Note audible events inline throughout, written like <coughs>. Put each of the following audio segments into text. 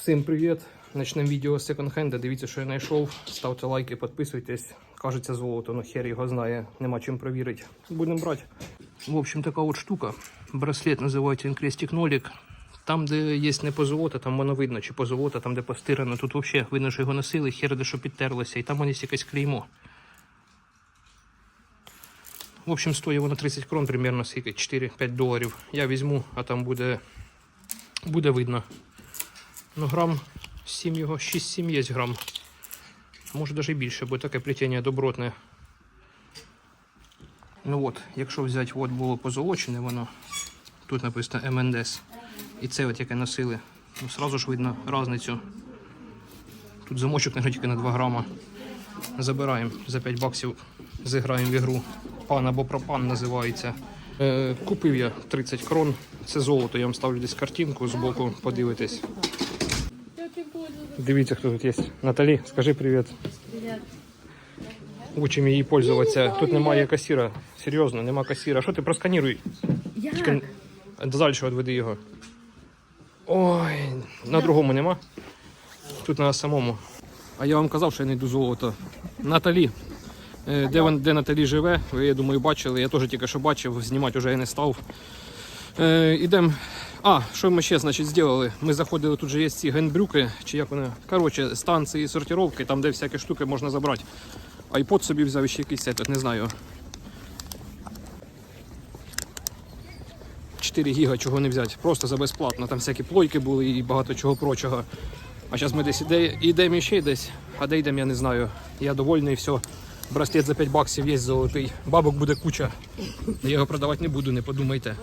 Всім привіт! Начнемо відео з секонд-хенда. Дивіться, що я знайшов. Ставте лайки, підписуйтесь. Кажеться золото, ну хер його знає, нема чим провірити. Будемо брати. В общем, така от штука. Браслет називається Increstic Нолік. Там, де є не позолота, там воно видно, чи позолота, там, де постирано. Тут взагалі видно, що його носили, хер де що підтерлося, і там воно є якесь клеймо. В общем, стоїть воно 30 крон, примерно скільки 4-5 доларів. Я візьму, а там буде, буде видно. Ну, грам 7 його, 6-7 є грам. Може навіть більше, бо таке плетіння добротне. Ну от, якщо взяти, от було позолочене воно. Тут написано МНДС. І це от яке носили. Ну, сразу ж видно різницю. Тут замочок не тільки на 2 грама. Забираємо за 5 баксів, зіграємо в ігру. Пан або пропан називається. Е, купив я 30 крон. Це золото. Я вам ставлю десь картинку з боку, подивитесь. Дивіться, хто тут є. Наталі, скажи привіт. Привет. Учимо її пользуватися. Тут немає касіра. Серйозно, нема касіра. Що ти просканіруй? Я? Тільки далі відведи його. Ой, на другому нема. Тут на самому. А я вам казав, що я не йду золото. Наталі. Е, Де, де Наталі живе, ви, я думаю, бачили. Я теж тільки що бачив, знімати вже я не став. Е, ідем. А, що ми ще значить, зробили? Ми заходили, тут же є ці генбрюки, чи як вони. Коротше, станції сортировки, там де всякі штуки можна забрати. Айпод собі взяв ще якийсь этот, не знаю. 4 гіга чого не взяти, просто за безплатно. Там всякі плойки були і багато чого прочого. А зараз ми десь іде, йдемо ще десь, а де йдемо, я не знаю. Я довольний, все. Браслет за 5 баксів є золотий. Бабок буде куча. Я його продавати не буду, не подумайте.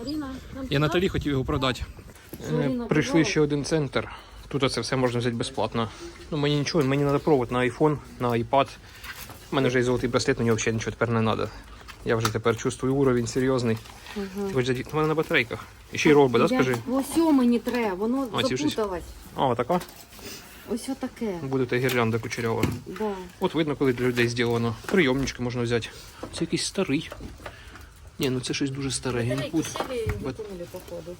Я Наталі хотів його продати. Е, Прийшли ще один центр. Тут це все можна взяти безплатно. Ну мені нічого, мені треба провод на iPhone, на iPad. У мене вже є золотий браслет, мені взагалі нічого тепер не треба. Я вже тепер чувствую уровень серйозний. Заді- У мене на батарейках. І ще й робить, да, Я- скажи? Ось мені треба, воно запуталось. А, така? Ось таке. Буде та гірлянда кучерява. Да. От видно, коли для людей зроблено. Прийомнички можна взяти. Це якийсь старий. Ні, ну це щось дуже старе. Гінпут. Викинули, походу.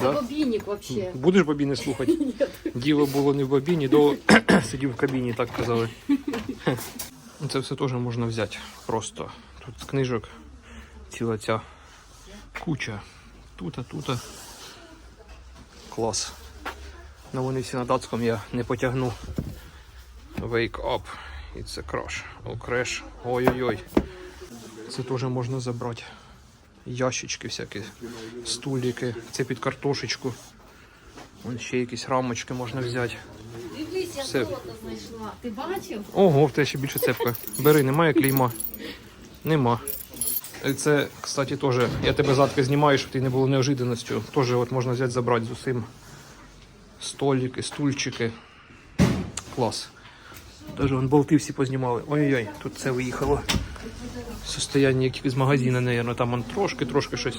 Да? Бобінник вообще. Будеш бобіни слухати? <laughs> Діло було не в бобіні, до <coughs> сидів в кабіні, так казали. <laughs> Це все теж можна взяти. Просто. Тут з книжок ціла ця куча. Тута, тута. Клас. Ну вони всі на датському я не потягну. Wake up. І це краш. О, креш. Ой-ой-ой. Це теж можна забрати. Ящички всякі, стуліки. Це під картошечку. Вон ще якісь рамочки можна взяти. Дивись, я Все. золото знайшла. Ти бачив? Ого, в тебе ще більше цепка. Бери, немає клейма. Нема. Це, кстати, теж. Я тебе задки знімаю, щоб ти не було неожиданістю. Теж от можна взяти забрати з усім. Столики, стульчики. Клас. Даже вон болти всі познімали. Ой-ой, тут це виїхало. Состояння як з магазину, наверное, там он трошки, трошки щось.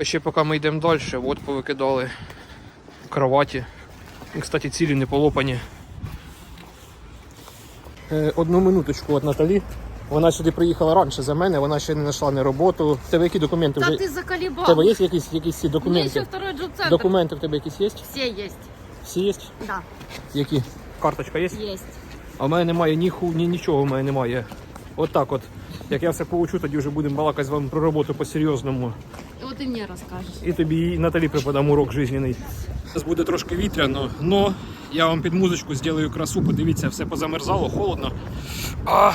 А ще поки ми йдемо далі, от повикидали кроваті. І, кстати, цілі не полопані. Е, Одну минуточку от Наталі. Вона сюди приїхала раніше за мене, вона ще не знайшла ні роботу. В тебе які документи Та вже? ти В заколебал. тебе є якісь, якісь ці У меня документи? еще второй джоб-центр. Документи в тебе якісь є? Все есть. Всі є? Да, Які? Карточка є? есть. А в мене немає ні ху, ні нічого в мене немає. От так от. Як я все получу, тоді вже будемо балакати з вами про роботу по-серйозному. Вот и мне расскажешь. І тобі і Наталі преподам урок жизненний. Зараз буде трошки вітряно, но я вам під музичку зроблю красу. Подивіться, все позамерзало, холодно. А!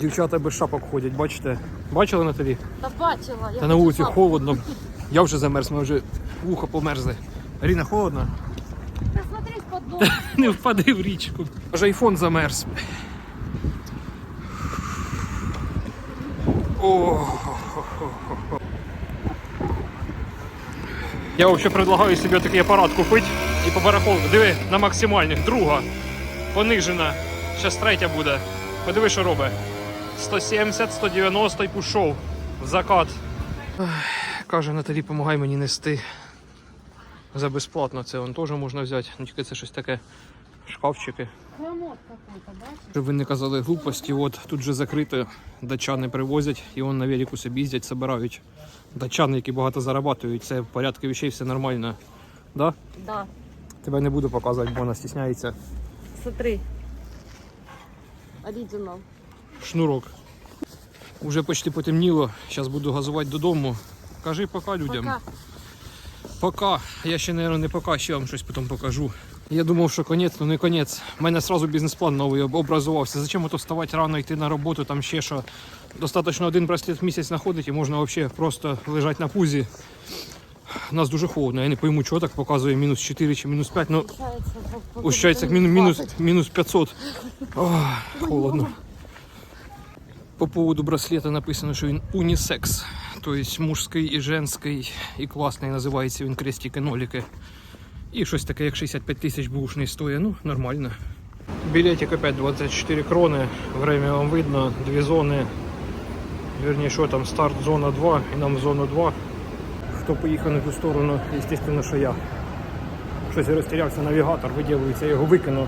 Дівчата без шапок ходять, бачите? Бачили Наталі? Да бачила. Я Та на вулиці хочу холодно. Я вже замерз, ми вже вухо померзли. Ріна, холодно? Да смотри. <laughs> Не впади в річку. Аж айфон замерз. О. Я взагалі предлагаю собі такий апарат купити і по барахолку. Диви, на максимальних. Друга. Понижена. Зараз третя буде. Подиви, що робить. 170, 190 і пішов. В закат. Каже, Наталі, помагай мені нести. За безплатно це он теж можна взяти. Ну тільки це щось таке шкафчики. Щоб ви не казали глупості, от тут же закрито, датчани привозять і вон на велику собі їздять, собирають. Датчани, які багато зарабатують, це в порядку вещей, все нормально. Да? Да. Тебе не буду показувати, бо вона стісняється. Смотри. Оригинал. Шнурок. Уже почти потемніло. Зараз буду газувати додому. Кажи пока людям. Пока. Пока. Я ще, мабуть, не пока, ще вам щось потім покажу. Я думав, що конець, ну не конець. У мене одразу бізнес-план новий об- образувався. Зачем ото вставати рано, йти на роботу, там ще що. Достаточно один браслет в місяць знаходить і можна взагалі просто лежати на пузі. У нас дуже холодно, я не пойму, чого так показує мінус 4 чи мінус 5. Ну, Получается, по- по- Ощущається мінус, мінус, мінус 500. Ох, холодно. По поводу браслета написано, що він унісекс. Тобто мужський і женський, і класний називається він крестики-ноліки. І щось таке, як 65 тисяч бушний стоїть. Ну, нормально. Білетик опять 24 крони. Время вам видно, дві зони. Вірніше, що там, старт зона 2 і нам в зону 2. Хто поїхав на ту сторону, звісно, що я. Щось я розтірявся навігатор, виділюється, я його викинув.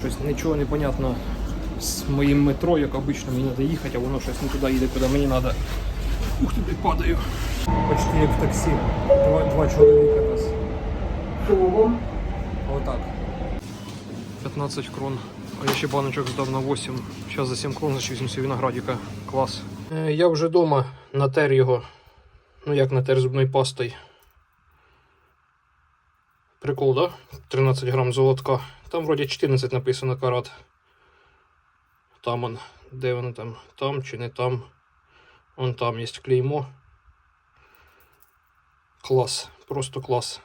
Щось нічого не понятно з моїм метро, як обично мені треба їхати, а воно щось не туди їде, куди мені треба. Ух ти, падаю. Почти як в таксі. Два, два чоловіка нас. Отак. 15 крон. А я ще баночок здав на 8. Зараз за 7 крон зачиснуся виноградика. Клас. Е, Я вже вдома натер його. Ну як натер зубною пастою. Прикол, да? 13 грам золотка. Там вроді 14 написано карат. Там он. Де воно там? Там чи не там? Вон там є клеймо. Клас. Просто клас.